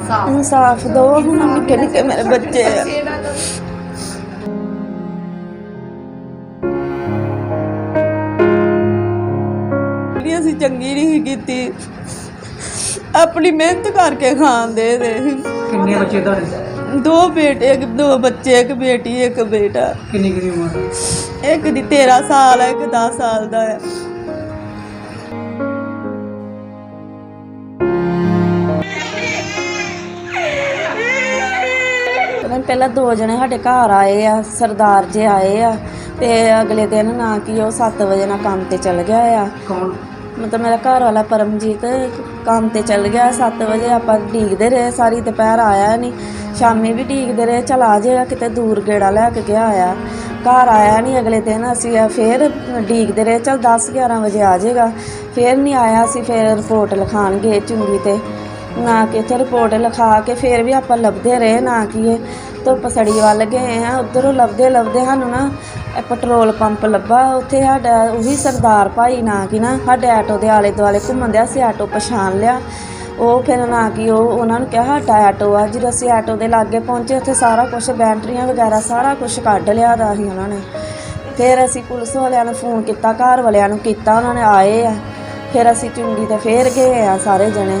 ਇਨਸਾਫ। ਇਨਸਾਫ ਦੋ। ਹੁਣ ਨਿੱਕੇ ਨਿੱਕੇ ਮੇਰੇ ਬੱਚੇ ਆ। ਅਸੀਂ ਚੰਗੀ ਨਹੀਂ ਕੀਤੀ ਆਪਣੀ ਮਿਹਨਤ ਕਰਕੇ ਖਾਣ ਦੇ ਦੇ ਕਿੰਨੇ ਬੱਚੇ ਤੁਹਾਡੇ? ਦੋ ਬੇਟੇ ਇੱਕ ਦੋ ਬੱਚੇ ਇੱਕ ਬੇਟੀ ਇੱਕ ਬੇਟਾ। ਕਿੰਨੀ ਕਿੰਨੀ ਉਮਰ? ਇੱਕ ਦੀ 13 ਸਾਲ ਹੈ ਇੱਕ 10 ਸਾਲ ਦਾ ਹੈ ਪਹਿਲਾਂ ਦੋ ਜਣੇ ਸਾਡੇ ਘਰ ਆਏ ਆ ਸਰਦਾਰ ਜੇ ਆਏ ਆ ਤੇ ਅਗਲੇ ਦਿਨ ਨਾ ਕਿ ਉਹ 7 ਵਜੇ ਨਾਲ ਕੰਮ ਤੇ ਚਲ ਗਿਆ ਆ। ਕੌਣ? ਮਤਲਬ ਮੇਰਾ ਘਰ ਵਾਲਾ ਪਰਮਜੀਤ ਕੰਮ ਤੇ ਚਲ ਗਿਆ 7 ਵਜੇ ਆਪਾਂ ਢੀਕਦੇ ਰਹੇ ਸਾਰੀ ਦੁਪਹਿਰ ਆਇਆ ਨਹੀਂ ਸ਼ਾਮੀ ਵੀ ਢੀਕਦੇ ਰਹੇ ਚਲ ਆ ਜਾਏਗਾ ਕਿਤੇ ਦੂਰ ਗੇੜਾ ਲੈ ਕੇ ਗਿਆ ਆ। ਘਰ ਆਇਆ ਨਹੀਂ ਅਗਲੇ ਦਿਨ ਅਸੀਂ ਫੇਰ ਢੀਕਦੇ ਰਹੇ ਚਲ 10 11 ਵਜੇ ਆ ਜਾਏਗਾ। ਫੇਰ ਨਹੀਂ ਆਇਆ ਅਸੀਂ ਫੇਰ ਰਿਪੋਰਟ ਲਿਖਾਣ ਗਏ ਚੁੰਗੀ ਤੇ। ਨਾ ਕਿ ਇੱਥੇ ਰਿਪੋਰਟ ਲਿਖਾ ਕੇ ਫੇਰ ਵੀ ਆਪਾਂ ਲੱਭਦੇ ਰਹੇ ਨਾ ਕਿ ਇਹ ਧੁੱਪ ਸੜੀ ਵੱਲ ਗਏ ਆ ਉਧਰੋਂ ਲੱਭਦੇ ਲੱਭਦੇ ਸਾਨੂੰ ਨਾ ਪੈਟਰੋਲ ਪੰਪ ਲੱਭਾ, ਉੱਥੇ ਸਾਡਾ ਉਹੀ ਸਰਦਾਰ ਭਾਈ ਨਾ ਕਿ ਨਾ ਸਾਡੇ ਆਟੋ ਦੇ ਆਲੇ ਦੁਆਲੇ ਘੁੰਮਣ ਦਿਆ ਸੀ ਆਟੋ ਪਛਾਣ ਲਿਆ। ਉਹ ਫਿਰ ਨਾ ਕਿ ਉਹ ਉਹਨਾਂ ਨੂੰ ਕਿਹਾ ਸਾਡਾ ਆਟੋ ਆ, ਜਦੋਂ ਅਸੀਂ ਆਟੋ ਦੇ ਲਾਗੇ ਪਹੁੰਚੇ, ਉੱਥੇ ਸਾਰਾ ਕੁਝ ਬੈਟਰੀਆਂ ਵਗੈਰਾ ਸਾਰਾ ਕੁਝ ਕੱਢ ਲਿਆ ਦਾ ਸੀ ਉਹਨਾਂ ਨੇ। ਫਿਰ ਅਸੀਂ ਪੁਲਿਸ ਵਾਲਿਆਂ ਨੂੰ ਫੋਨ ਕੀਤਾ, ਘਰ ਵਾਲਿਆਂ ਨੂੰ ਕੀਤਾ, ਉਹਨਾਂ ਨੇ ਆਏ ਆ। ਫਿਰ ਅਸੀਂ ਚੁੰਗੀ ਤੇ ਫੇਰ ਗਏ ਆ ਸਾਰੇ ਜਣੇ।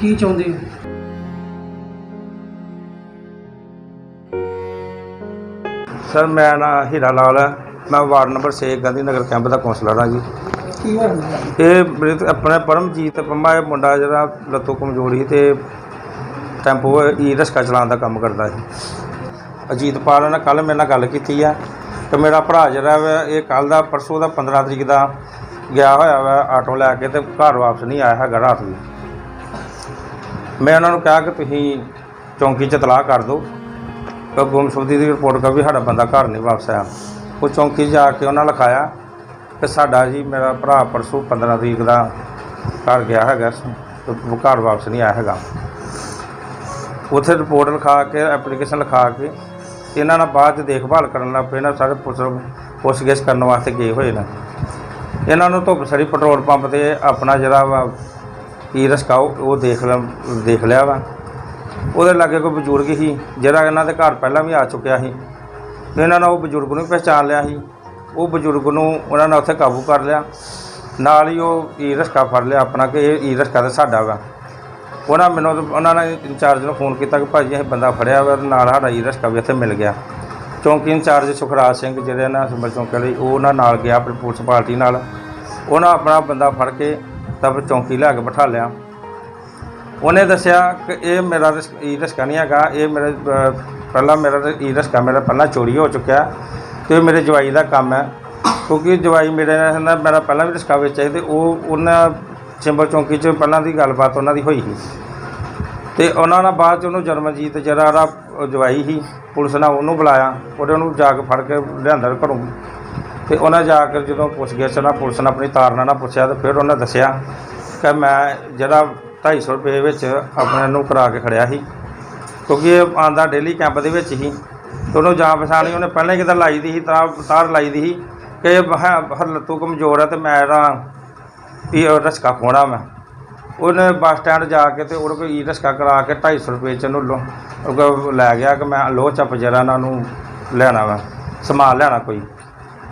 ਕੀ ਚਾਹੁੰਦੇ ਹੋ? ਸਰ ਮੈਂ ਨਾ ਹੀਰਾ ਲਾਲ ਹੈ ਮੈਂ ward number 6 Gandhi Nagar camp ਦਾ ਕੌਂਸਲਰ ਹਾਂ ਜੀ। ਕੀ ਇਹ ਮੇਰੇ ਤੇ ਆਪਣਾ ਪਰਮਜੀਤ ਪੰਮਾ ਇਹ ਮੁੰਡਾ ਜਿਹੜਾ ਲੱਤੋਂ ਕਮਜ਼ੋਰ ਸੀ ਤੇ ਟੈਂਪੋ ਈ ਰਿਕਸ਼ਾ ਚਲਾਉਣ ਦਾ ਕੰਮ ਕਰਦਾ ਸੀ। ਅਜੀਤਪਾਲ ਨੇ ਕੱਲ ਮੇਰੇ ਨਾਲ ਗੱਲ ਕੀਤੀ ਆ ਤੇ ਮੇਰਾ ਭਰਾ ਜਿਹੜਾ ਵਾ ਇਹ ਕੱਲ ਦਾ ਪਰਸੋਂ ਦਾ 15 ਤਰੀਕ ਦਾ ਗਿਆ ਹੋਇਆ ਵਾ ਆਟੋ ਲੈ ਕੇ ਤੇ ਘਰ ਵਾਪਸ ਨਹੀਂ ਆਇਆ ਹੈਗਾ ਰਾਤ ਨੂੰ। ਮੈਂ ਉਹਨਾਂ ਨੂੰ ਕਿਹਾ ਕਿ ਤੁਸੀਂ ਚੌਂਕੀ 'ਚ ਤਲਾਹ ਕਰ ਦਿਓ ਕਿ ਗੁੰਮਸ਼ੁਦਗੀ ਦੀ ਰਿਪੋਰਟ ਕਰ ਵੀ ਸਾਡਾ ਬੰਦਾ ਘਰ ਨਹੀਂ ਵਾਪਸ ਆਇਆ। ਉਹ ਚੌਂਕੀ 'ਚ ਜਾ ਕੇ ਉਹਨਾਂ ਲਿਖਾਇਆ ਕਿ ਸਾਡਾ ਜੀ ਮੇਰਾ ਭਰਾ ਪਰਸੋਂ 15 ਤਰੀਕ ਦਾ ਘਰ ਗਿਆ ਹੈਗਾ ਘਰ ਵਾਪਸ ਨਹੀਂ ਆਇਆ ਹੈਗਾ। ਉੱਥੇ ਰਿਪੋਰਟ ਲਿਖਾ ਕੇ ਐਪਲੀਕੇਸ਼ਨ ਲਿਖਾ ਕੇ ਇਹਨਾਂ ਨਾਲ ਬਾਅਦ 'ਚ ਦੇਖਭਾਲ ਕਰਨ ਲੱਗ ਪਏ, ਇਹਨਾਂ ਸਾਰੇ ਪੁਲਿਸ ਪੁੱਛਗਿੱਛ ਕਰਨ ਵਾਸਤੇ ਗਏ ਹੋਏ ਨੇ। ਇਹਨਾਂ ਨੂੰ ਧੁੱਪ ਸੜੀ ਪੈਟਰੋਲ ਪੰਪ ਤੇ ਆਪਣਾ ਜਿਹੜਾ ਵਾ ਈ ਰਿਕਸ਼ਾ ਉਹ ਉਹ ਦੇਖ ਲਿਆ ਦੇਖ ਲਿਆ ਵਾ। ਉਹਦੇ ਲਾਗੇ ਕੋਈ ਬਜ਼ੁਰਗ ਸੀ, ਜਿਹੜਾ ਇਹਨਾਂ ਦੇ ਘਰ ਪਹਿਲਾਂ ਵੀ ਆ ਚੁੱਕਿਆ ਸੀ। ਇਹਨਾਂ ਨੇ ਉਹ ਬਜ਼ੁਰਗ ਨੂੰ ਵੀ ਪਹਿਚਾਣ ਲਿਆ ਸੀ। ਉਹ ਬਜ਼ੁਰਗ ਨੂੰ ਉਹਨਾਂ ਨੇ ਉੱਥੇ ਕਾਬੂ ਕਰ ਲਿਆ। ਨਾਲ ਹੀ ਉਹ ਈ ਰਸਕਾ ਫੜ ਲਿਆ ਆਪਣਾ, ਕਿ ਇਹ ਈ ਰਸਕਾ ਤਾਂ ਸਾਡਾ ਵਾ। ਉਹਨਾਂ ਮੈਨੂੰ, ਉਹਨਾਂ ਨੇ ਇੰਚਾਰਜ ਨੂੰ ਫੋਨ ਕੀਤਾ ਕਿ ਭਾਜੀ ਇਹ ਬੰਦਾ ਫੜਿਆ ਵਾ ਤੇ ਨਾਲ ਸਾਡਾ ਈ ਰਸਕਾ ਵੀ ਇੱਥੇ ਮਿਲ ਗਿਆ। ਚੌਂਕੀ ਇੰਚਾਰਜ ਸੁਖਰਾਜ ਸਿੰਘ, ਜਿਹੜੇ ਨਾ ਸੰਭਲ ਚੌਂਕੀ ਵਾਲੇ, ਉਹ ਉਹਨਾਂ ਨਾਲ ਗਿਆ, ਆਪਣੀ ਪੁਲਿਸ ਪਾਰਟੀ ਨਾਲ। ਉਹਨਾਂ ਆਪਣਾ ਬੰਦਾ ਫੜ ਕੇ ਤਾਂ ਫਿਰ ਚੌਂਕੀ ਲਿਆ ਕੇ ਬਿਠਾ ਲਿਆ। ਉਹਨੇ ਦੱਸਿਆ ਕਿ ਇਹ ਮੇਰਾ ਰਿਸ- ਈ ਰਿਕਸ਼ਾ ਨਹੀਂ ਹੈਗਾ, ਇਹ ਮੇਰੇ ਪਹਿਲਾਂ ਮੇਰਾ ਈ ਰਿਕਸ਼ਾ ਮੇਰਾ ਪਹਿਲਾਂ ਚੋਰੀ ਹੋ ਚੁੱਕਿਆ ਤੇ ਇਹ ਮੇਰੇ ਜਵਾਈ ਦਾ ਕੰਮ ਹੈ। ਕਿਉਂਕਿ ਜਵਾਈ ਮੇਰੇ ਨਾਲ ਮੇਰਾ ਪਹਿਲਾਂ ਵੀ ਰਿਕਸ਼ਾ ਵੇਚਿਆ ਸੀ ਤੇ ਉਹ, ਉਹਨਾਂ ਚਿੰਬਲ ਚੌਂਕੀ 'ਚ ਪਹਿਲਾਂ ਦੀ ਗੱਲਬਾਤ ਉਹਨਾਂ ਦੀ ਹੋਈ ਸੀ। ਤੇ ਉਹਨਾਂ ਨਾਲ ਬਾਅਦ 'ਚ ਉਹਨੂੰ ਜਰਮਨਜੀਤ ਜਿਹੜਾ ਉਹਦਾ ਜਵਾਈ ਸੀ, ਪੁਲਿਸ ਨੇ ਉਹਨੂੰ ਬੁਲਾਇਆ, ਉਹਦੇ ਉਹਨੂੰ ਜਾ ਕੇ ਫੜ ਕੇ ਲਿਆਂਦਾ ਘਰੋਂ। ਤੇ ਉਹਨਾਂ ਜਾ ਕੇ ਜਦੋਂ ਪੁੱਛ ਗਿਆ, ਚਲਾ ਪੁਲਿਸ ਨੇ ਆਪਣੀ ਤਾਰਨਾ ਨਾਲ ਪੁੱਛਿਆ ਤੇ ਫਿਰ ਉਹਨੇ ਦੱਸਿਆ ਕਿ ਮੈਂ ਜਿਹੜਾ 250 ਰੁਪਏ ਵਿੱਚ ਆਪਣੇ ਨੂੰ ਕਰਾ ਕੇ ਖੜਿਆ ਸੀ। ਕਿਉਂਕਿ ਇਹ ਆਂਦਾ ਡੇਲੀ ਕੈਂਪ ਦੇ ਵਿੱਚ ਹੀ। ਤੇ ਉਹਨੂੰ ਜਾਂ ਪਛਾਣੀ ਉਹਨੇ ਪਹਿਲਾਂ ਹੀ ਕਿਤੇ ਲਾਈ ਦੀ ਸੀ, ਤਾਰ ਤਾਰ ਲਾਈ ਦੀ ਸੀ ਕਿ ਹਰ ਲੱਤੂ ਕਮਜ਼ੋਰ ਹੈ ਤੇ ਮੈਂ ਇਹਦਾ ਵੀ ਰਸਕਾ ਖੋਣਾ ਮੈਂ ਉਹਨੇ ਬੱਸ ਸਟੈਂਡ ਜਾ ਕੇ ਤੇ ਉਹਦੇ ਕੋਲ ਈ ਰਸਕਾ ਕਰਾ ਕੇ 250 ਰੁਪਏ ਚ ਉਹਨੂੰ ਲੋ- ਲੈ ਗਿਆ ਕਿ ਮੈਂ ਲੋਹ ਚੱਪ ਜਰਾ ਇਹਨਾਂ ਨੂੰ ਲੈਣਾ ਵਾ, ਸਮਾਨ ਲੈਣਾ ਕੋਈ।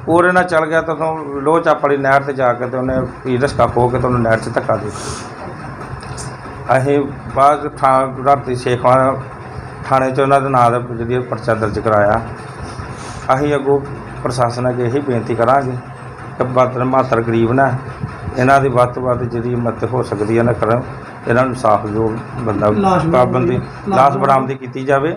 ਉਹਦੇ ਨਾਲ ਚੱਲ ਗਿਆ ਤਾਂ ਉੱਥੋਂ ਲੋਹ ਚੱਪ ਵਾਲੀ ਨਹਿਰ ਤੇ ਜਾ ਕੇ ਤੇ ਉਹਨੇ ਈ ਰਸਕਾ ਖੋ ਕੇ ਤੇ ਉਹਨੂੰ ਨਹਿਰ 'ਚ ਧੱਕਾ ਦੇ ਦਿੱਤਾ। ਅਸੀਂ ਬਾਅਦ ਥਾਂ ਰਾਤੀ ਸ਼ੇਖਵਾਂ ਥਾਣੇ 'ਚ ਉਹਨਾਂ ਦੇ ਨਾਂ ਦਾ ਜਿਹੜੀ ਪਰਚਾ ਦਰਜ ਕਰਾਇਆ ਅਸੀਂ ਅੱਗੋਂ ਪ੍ਰਸ਼ਾਸਨ ਅੱਗੇ ਇਹੀ ਬੇਨਤੀ ਕਰਾਂਗੇ ਕਿ ਬਾਦਰ ਮਾਤਰ ਗਰੀਬ ਨਾ ਇਹਨਾਂ ਦੀ ਵੱਧ ਤੋਂ ਵੱਧ ਜਿਹੜੀ ਮਦਦ ਹੋ ਸਕਦੀ ਹੈ ਨਾ ਕਰਨ ਇਹਨਾਂ ਨੂੰ ਸਾਫ਼ ਜੋ ਬੰਦਾ ਲਾਸ਼ ਬਰਾਮਦ- ਪਾਬੰਦੀ ਲਾਸ਼ ਬਰਾਮਦੀ ਕੀਤੀ ਜਾਵੇ